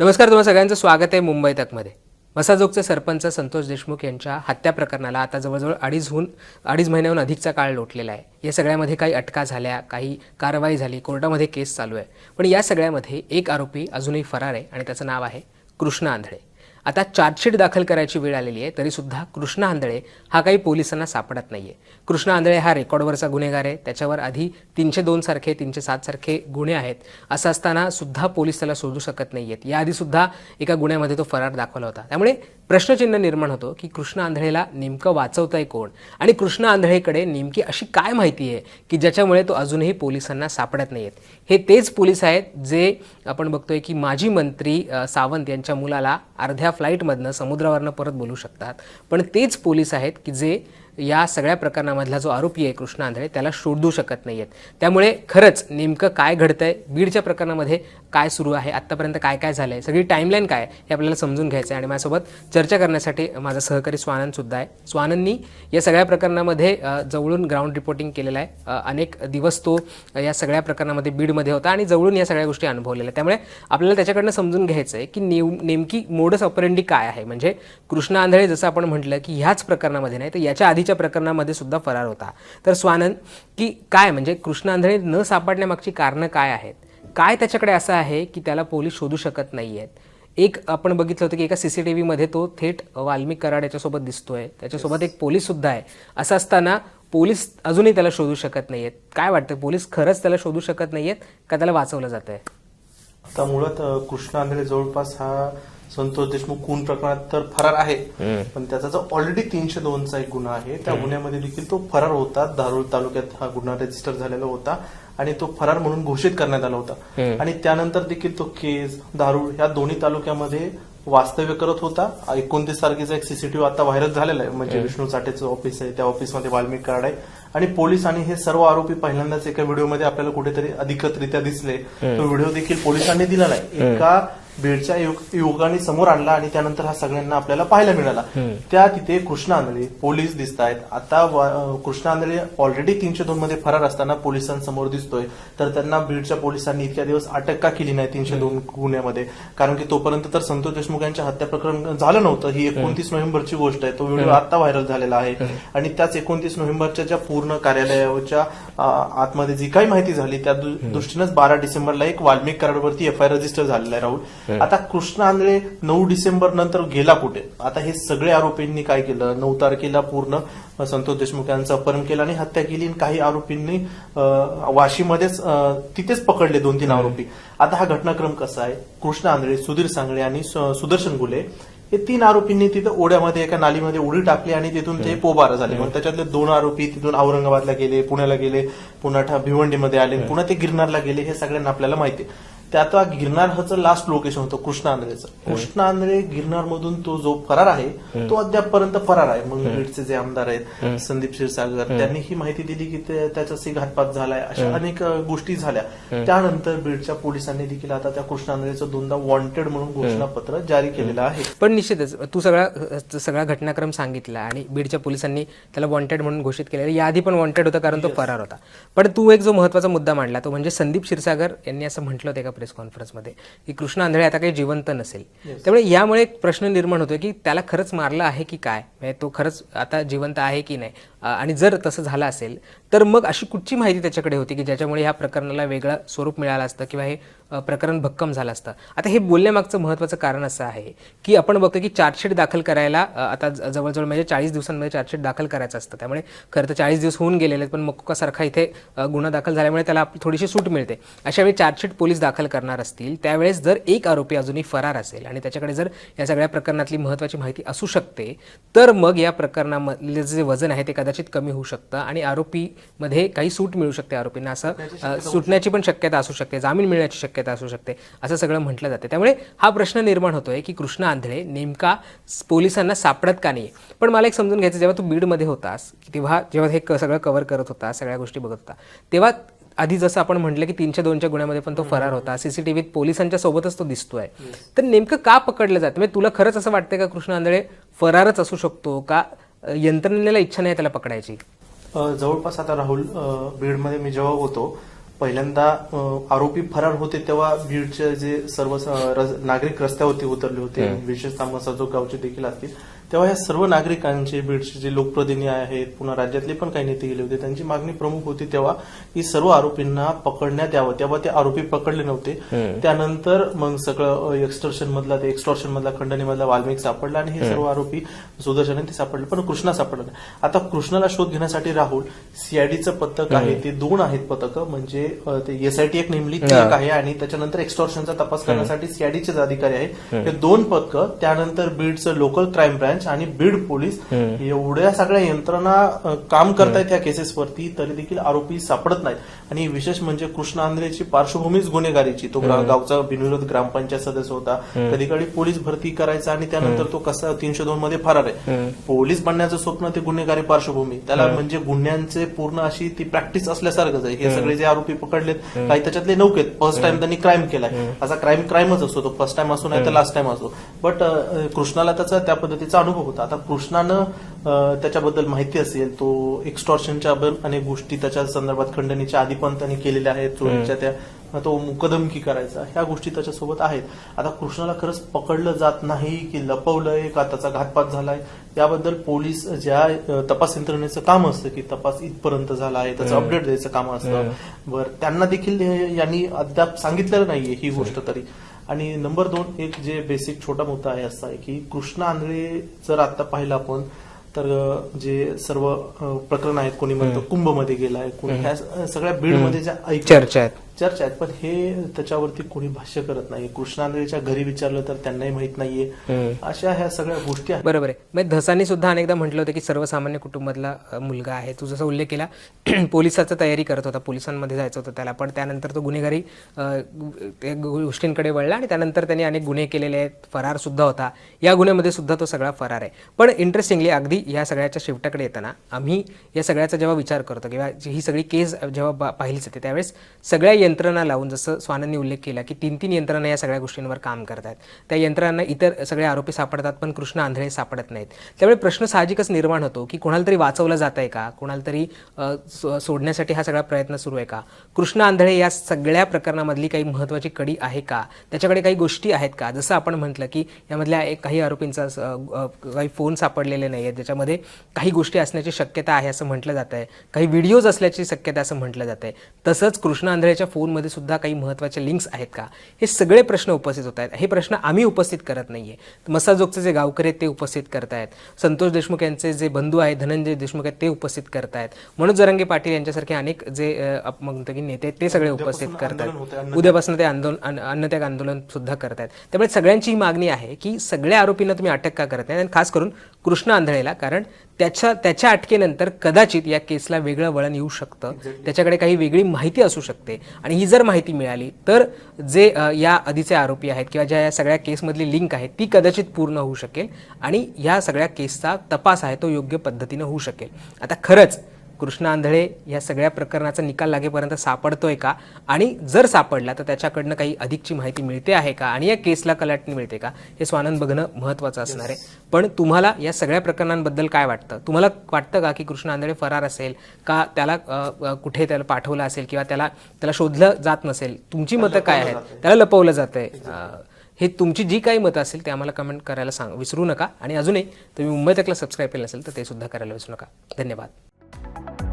नमस्कार तुम्हाला सगळ्यांचं स्वागत आहे मुंबई तकमध्ये. मसाजोगचे सरपंच संतोष देशमुख यांच्या हत्या प्रकरणाला आता जवळजवळ अडीचहून अडीच महिन्याहून अधिकचा काळ लोटलेला आहे. या सगळ्यामध्ये काही अटका झाल्या काही कारवाई झाली कोर्टामध्ये केस चालू आहे. पण या सगळ्यामध्ये एक आरोपी अजूनही फरार आहे आणि त्याचं नाव आहे कृष्ण आंधळे. आता चार्जशीट दाखल करायची वेळ आलेली आहे तरीसुद्धा कृष्ण आंधळे हा काही पोलिसांना सापडत नाही आहे कृष्ण आंधळे हा रेकॉर्डवरचा गुन्हेगार आहे. त्याच्यावर आधी तीनशे दोनसारखे तीनशे सातसारखे गुन्हे आहेत. असं असताना सुद्धा पोलीस त्याला शोधू शकत नाही आहेत याआधीसुद्धा एका गुन्ह्यामध्ये तो फरार दाखवला होता. त्यामुळे प्रश्नचिन्ह निर्माण होतो की कृष्ण आंधळेला नेमकं वाचवतंय कोण? आणि कृष्ण आंधळेकडे नेमकी अशी काय माहिती आहे की ज्याच्यामुळे तो अजूनही पोलिसांना सापडत नाही आहेत हे तेच पोलीस आहेत जे आपण बघतोय की माजी मंत्री सावंत यांच्या मुलाला अर्ध्या फ्लाईटमधनं समुद्रावरनं परत बोलू शकतात. पण तेच पोलीस आहेत की जे या सगळ्या प्रकरणामधला जो आरोपी आहे कृष्ण आंधळे त्याला शोधू शकत नाही आहेत त्यामुळे खरंच नेमकं काय घडतंय बीडच्या प्रकरणामध्ये काय सुरू आहे आत्तापर्यंत काय काय झालं आहे सगळी टाईमलाईन काय आहे हे आपल्याला समजून घ्यायचं आहे. आणि माझ्यासोबत चर्चा करण्यासाठी माझा सहकारी स्वानंदसुद्धा आहे. स्वानंदनी या सगळ्या प्रकरणामध्ये जवळून ग्राउंड रिपोर्टिंग केलेलं आहे. अनेक दिवस तो या सगळ्या प्रकरणामध्ये बीडमध्ये होता आणि जवळून या सगळ्या गोष्टी अनुभवलेल्या त्यामुळे आपल्याला त्याच्याकडनं समजून घ्यायचं आहे की नेम नेमकी मोडस ऑपरेंडी काय आहे. म्हणजे कृष्ण आंधळे जसं आपण म्हटलं की ह्याच प्रकरणामध्ये नाही तर याच्या आधी आधीच्या प्रकरणामध्ये सुद्धा फरार होता. तर स्वानंद की काय म्हणजे कृष्ण आंधळे न सापडण्यामागची कारणं काय आहेत? काय त्याच्याकडे असं आहे की त्याला पोलीस शोधू शकत नाही आहेत एक आपण बघितलं होतं की एका सी सी टी व्हीमध्ये तो थेट वाल्मिक कराड याच्यासोबत दिसतोय. त्याच्यासोबत एक पोलीस सुद्धा आहे. असं असताना पोलीस अजूनही त्याला शोधू शकत नाही आहेत काय वाटतं पोलीस खरंच त्याला शोधू शकत नाही आहेत का त्याला वाचवलं जात आहे आता मुळात कृष्ण आंधळे जवळपास हा संतोष देशमुख खून प्रकरणात तर फरार आहे. पण त्याचा जो ऑलरेडी तीनशे दोनचा एक गुन्हा आहे त्या गुन्ह्यामध्ये देखील तो फरार होता. धारूर तालुक्यात हा गुन्हा रजिस्टर झालेला होता आणि तो फरार म्हणून घोषित करण्यात आला होता. आणि त्यानंतर देखील तो केज धारूर ह्या दोन्ही तालुक्यामध्ये वास्तव्य करत होता. एकोणतीस तारखेचा एक सीसीटीव्ही आता व्हायरल झालेला आहे. म्हणजे विष्णू चाटेचं ऑफिस आहे. त्या ऑफिसमध्ये वाल्मिक कराड आहे. आणि पोलीस आणि हे सर्व आरोपी पहिल्यांदाच एका व्हिडिओमध्ये आपल्याला कुठेतरी अधिकृतरित्या दिसले. तो व्हिडिओ देखील पोलिसांनी दिला नाही एका बीडच्या युवक- युवकांनी समोर आणला आणि त्यानंतर हा सगळ्यांना आपल्याला पाहायला मिळाला. त्या तिथे कृष्ण आंधळे पोलीस दिसत आहेत आता कृष्ण आंधळे ऑलरेडी तीनशे दोन मध्ये फरार असताना पोलिसांसमोर दिसतोय. तर त्यांना बीडच्या पोलिसांनी इतक्या दिवस अटक का केली नाही तीनशे दोन गुन्ह्यामध्ये? कारण की तोपर्यंत तर संतोष देशमुख यांच्या हत्या प्रकरण झालं नव्हतं. ही एकोणतीस नोव्हेंबरची गोष्ट आहे. तो व्हिडिओ आता व्हायरल झालेला आहे. आणि त्याच एकोणतीस नोव्हेंबरच्या ज्या पूर्ण कार्यालयाच्या आतमध्ये जी काही माहिती झाली त्या दृष्टीनंच बारा डिसेंबरला एक वाल्मिक कराडवरती एफ आय रजिस्टर झालेला आहे राहुल. आता कृष्ण आंधळे नऊ डिसेंबर नंतर गेला कुठे? आता हे सगळे आरोपींनी काय केलं? नऊ तारखेला पूर्ण संतोष देशमुख यांचं अपहरण केलं आणि हत्या केली आणि काही आरोपींनी वाशीमध्येच तिथेच पकडले दोन तीन आरोपी. आता हा घटनाक्रम कसा आहे? कृष्ण आंधळे सुधीर सांगळे आणि सुदर्शन गुले हे तीन आरोपींनी तिथं ओढ्यामध्ये एका नालीमध्ये उडी टाकली आणि तिथून ते पोबार झाले. मग त्याच्यातले दोन आरोपी तिथून औरंगाबादला गेले पुण्याला गेले पुन्हा भिवंडीमध्ये आले पुन्हा ते गिरनारला गेले हे सगळ्यांना आपल्याला माहिती आहे. गिरनार हचं लास्ट लोकेशन होतं कृष्ण आंधळेचं कृष्ण आंधळे गिरनार मधून तो जो फरार आहे तो अद्यापपर्यंत फरार आहे. मग बीडचे जे आमदार आहेत संदीप क्षीरसागर त्यांनी ही माहिती दिली की त्याच्याशी घातपात झालाय अशा अनेक गोष्टी झाल्या. त्यानंतर बीडच्या पोलिसांनी देखील आता त्या कृष्ण आंधळेचं दोनदा वॉन्टेड म्हणून घोषणापत्र जारी केलेलं आहे. पण निश्चितच तू सगळा सगळा घटनाक्रम सांगितला आणि बीडच्या पोलिसांनी त्याला वॉन्टेड म्हणून घोषित केलेलं याआधी पण वॉन्टेड होता कारण तो फरार होता. पण तू एक जो महत्त्वाचा मुद्दा मांडला तो म्हणजे संदीप क्षीरसागर यांनी असं म्हटलं होतं एका प्रेस कॉन्फरन्समध्ये की कृष्ण आंधळे आता काही जिवंत नसेल. त्यामुळे यामुळे एक प्रश्न निर्माण होतोय की त्याला खरंच मारलं आहे की काय? म्हणजे तो खरंच आता जिवंत आहे की नाही? आणि जर तसं झालं असेल तर मग अशी कुठची माहिती त्याच्याकडे होती की ज्याच्यामुळे ह्या प्रकरणाला वेगळं स्वरूप मिळालं असतं किंवा हे प्रकरण भक्कम झालं असतं. आता हे बोलण्यामागचं महत्त्वाचं कारण असं आहे की आपण बघतो की चार्जशीट दाखल करायला आता जवळजवळ म्हणजे चाळीस दिवसांमध्ये चार्जशीट दाखल करायचं असतं. त्यामुळे खरं तर चाळीस दिवस होऊन गेलेले आहेत पण मक्कासारखा इथे गुन्हा दाखल झाल्यामुळे त्याला थोडीशी सूट मिळते. अशा वेळी चार्जशीट पोलीस दाखल करणार असतील त्यावेळेस जर एक आरोपी अजूनही फरार असेल आणि त्याच्याकडे जर या सगळ्या प्रकरणातली महत्त्वाची माहिती असू शकते तर मग या प्रकरणामधले जे वजन आहे ते कदाचित कमी होऊ शकतं आणि आरोपीमध्ये काही सूट मिळू शकते आरोपींना. असं सुटण्याची पण शक्यता असू शकते जामीन मिळण्याची शक्यता असू शकते. असं सगळं म्हटलं जाते. त्यामुळे हा प्रश्न निर्माण होतोय की कृष्ण आंधळे नेमका पोलिसांना सापडत का नाही पण मला एक समजून घ्यायचं जेव्हा तू बीडमध्ये होतास तेव्हा जेव्हा हे क- सगळं कव्हर करत होता सगळ्या गोष्टी बघत होता तेव्हा आधी जसं आपण म्हटलं की तीनशे दोनच्या गुन्ह्यामध्ये पण तो फरार होता सीसीटीव्हीत पोलिसांच्या सोबतच तो दिसतोय. तर नेमकं का पकडलं जातं? म्हणजे तुला खरंच असं वाटतंय का कृष्ण आंधळे फरारच असू शकतो का? यंत्रणेला इच्छा नाही त्याला पकडायची? जवळपास आता राहुल बीडमध्ये मी जेव्हा होतो पहिल्यांदा आरोपी फरार होते तेव्हा बीडचे जे सर्व नागरिक रस्त्यावरती उतरले होते. विशेषतः मसाजोग गावचे देखील असतील. तेव्हा या सर्व नागरिकांचे बीडचे जे लोकप्रतिनिधी आहेत पुन्हा राज्यातले पण काही नेते गेले होते त्यांची मागणी प्रमुख होती तेव्हा की सर्व आरोपींना पकडण्यात यावं. तेव्हा ते आरोपी पकडले नव्हते. त्यानंतर मग सगळं एक्स्टॉर्शन मधला ते एक्स्टॉर्शन मधला खंडणी मधला वाल्मिक सापडला आणि हे सर्व आरोपी सुदर्शन ते सापडले. पण कृष्णा सापडला. नाही आता कृष्णाला शोध घेण्यासाठी राहुल सीआयडीचं पथक आहे ते दोन आहेत पथकं. म्हणजे ते एसआयटी एक नेमली एक आहे आणि त्याच्यानंतर एक्स्टॉर्शनचा तपास करण्यासाठी सीआयडीचेच अधिकारी आहेत. हे दोन पथकं त्यानंतर बीडचं लोकल क्राईम ब्रँच आणि बीड पोलीस एवढ्या सगळ्या यंत्रणा काम करतायत या केसेसवरती तरी देखील आरोपी सापडत नाहीत. आणि विशेष म्हणजे कृष्ण आंध्रेची पार्श्वभूमीच गुन्हेगारीची. तो गावचा बिनविरोध ग्रामपंचायत सदस्य होता. कधी कधी पोलीस भरती करायचा आणि त्यानंतर तो कसा तीनशे दोन मध्ये फरार आहे. पोलीस बनण्याचं स्वप्न ते गुन्हेगारी पार्श्वभूमी. त्याला म्हणजे गुन्ह्यांचे पूर्ण अशी ती प्रॅक्टिस असल्यासारखंच आहे. हे सगळे जे आरोपी पकडलेत काही त्याच्यातले नौकेत फर्स्ट टाइम त्यांनी क्राईम केलाय. असा क्राईम क्राईमच असतो तो. फर्स्ट टाइम असो नाही तर लास्ट टाइम असो. बट कृष्णाला त्याचा त्या पद्धतीचा अनुभव होता. आता कृष्णानं त्याच्याबद्दल माहिती असेल तो एक्स्टॉर्शनच्या अनेक गोष्टी त्याच्या संदर्भात खंडणीच्या आधी पण त्यांनी केलेल्या आहेत चोरीच्या त्या तो मुकदमकी करायचा. ह्या गोष्टी त्याच्यासोबत आहेत. आता कृष्णाला खरंच पकडलं जात नाही की लपवलंय का त्याचा घातपात झालाय? याबद्दल पोलीस ज्या तपास यंत्रणेचं काम असतं की तपास इथपर्यंत झाला आहे त्याचं अपडेट द्यायचं काम असतं. बरं त्यांना देखील यांनी अद्याप सांगितलेलं नाहीये ही गोष्ट तरी. आणि नंबर दोन एक जे बेसिक छोटा मुद्दा आहे असा आहे की कृष्णा आंधळे जर आता पाहिलं आपण तर जे सर्व प्रकरण आहेत कोणी म्हणतो कुंभमध्ये गेलाय कोणी ह्या सगळ्या बीडमध्ये ज्या चर्चा आहेत. चर्चा आहेत पण हे त्याच्यावरती कोणी भाष्य करत नाही कृष्णा आंधळेच्या घरी विचारलं तर त्यांनाही माहीत नाहीये. अशा ह्या सगळ्या गोष्टी आहेत. बरोबर आहे. म्हणजे धसानी सुद्धा अनेकदा म्हटलं होतं की सर्वसामान्य कुटुंबातला मुलगा आहे. तू जसा उल्लेख केला पोलिसाचा तयारी करत होता. पोलिसांमध्ये जायचं होतं त्याला. पण त्यानंतर तो गुन्हेगारी गोष्टींकडे वळला आणि त्यानंतर त्यांनी अनेक गुन्हे केलेले आहेत. फरार सुद्धा होता. या गुन्ह्यामध्ये सुद्धा तो सगळा फरार आहे. पण इंटरेस्टिंगली अगदी या सगळ्याच्या शेवटाकडे येताना आम्ही या सगळ्याचा जेव्हा विचार करतो किंवा ही सगळी केस जेव्हा पाहिली जाते त्यावेळेस सगळ्या यंत्रणा लावून जसं स्वानांनी उल्लेख केला की तीन तीन यंत्रणा या सगळ्या गोष्टींवर काम करतात. त्या यंत्रणांना इतर सगळे आरोपी सापडतात पण कृष्ण आंधळे सापडत नाहीत. त्यामुळे प्रश्न साहजिकच निर्माण होतो की कोणाला तरी वाचवलं जात आहे का? कोणाला तरी सोडण्यासाठी हा सगळा प्रयत्न सुरू आहे का? कृष्ण आंधळे या सगळ्या प्रकरणामधली काही महत्त्वाची कडी आहे का? त्याच्याकडे काही गोष्टी आहेत का? जसं आपण म्हटलं की यामधल्या एक काही आरोपींचा काही फोन सापडलेले नाही आहेत ज्याच्यामध्ये काही गोष्टी असण्याची शक्यता आहे असं म्हटलं जात आहे काही व्हिडिओज असल्याची शक्यता असं म्हटलं जात आहे तसंच कृष्ण आंधळेच्या फोनमध्ये सुद्धा काही महत्त्वाचे लिंक्स आहेत का? हे सगळे प्रश्न उपस्थित होत आहेत. हे प्रश्न आम्ही उपस्थित करत नाहीये. मसाजोगचे जे गावकरी आहेत ते उपस्थित करतायत. संतोष देशमुख यांचे जे बंधू आहेत धनंजय देशमुख आहेत ते उपस्थित करतायत. मनोज जरांगे पाटील यांच्यासारखे अनेक जे म्हणतो की नेते आहेत, ते सगळे उपस्थित करतात अन्न- उद्यापासून ते आंदोलन अन्न- अन्नत्याग आंदोलन सुद्धा करतायत. त्यामुळे सगळ्यांची ही मागणी आहे की सगळ्या आरोपींना तुम्ही अटक का करत नाही आणि खास करून कृष्ण आंधळेला कारण त्याच्या त्याच्या अटकेनंतर कदाचित या केसला वेगळं वळण येऊ शकतं. त्याच्याकडे काही वेगळी माहिती असू शकते. आणि ही जर माहिती मिळाली तर जे या आधीचे आरोपी आहेत किंवा ज्या या सगळ्या केसमधली लिंक आहे ती कदाचित पूर्ण होऊ शकेल. आणि या सगळ्या केसचा तपास आहे तो योग्य पद्धतीनं होऊ शकेल. आता खरंच कृष्ण आंधळे या सगळ्या प्रकरणाचा निकाल लागेपर्यंत सापडतोय का? आणि जर सापडला तर त्याच्याकडनं काही अधिकची माहिती मिळते आहे का? आणि या केसला कलाटणी मिळते का? हे स्वानंद बघणं महत्त्वाचं असणार आहे. पण तुम्हाला या सगळ्या प्रकरणांबद्दल काय वाटतं? तुम्हाला वाटतं का की कृष्ण आंधळे फरार असेल का त्याला कुठे त्याला पाठवलं असेल किंवा त्याला त्याला शोधलं जात नसेल? तुमची मतं काय आहेत? त्याला लपवलं जातंय. अ, हे तुमची जी काही मतं असेल ते आम्हाला कमेंट करायला सांग विसरू नका. आणि अजूनही तुम्ही मुंबई तकला सबस्क्राईब केलं असेल तर ते सुद्धा करायला विसरू नका. धन्यवाद. Thank you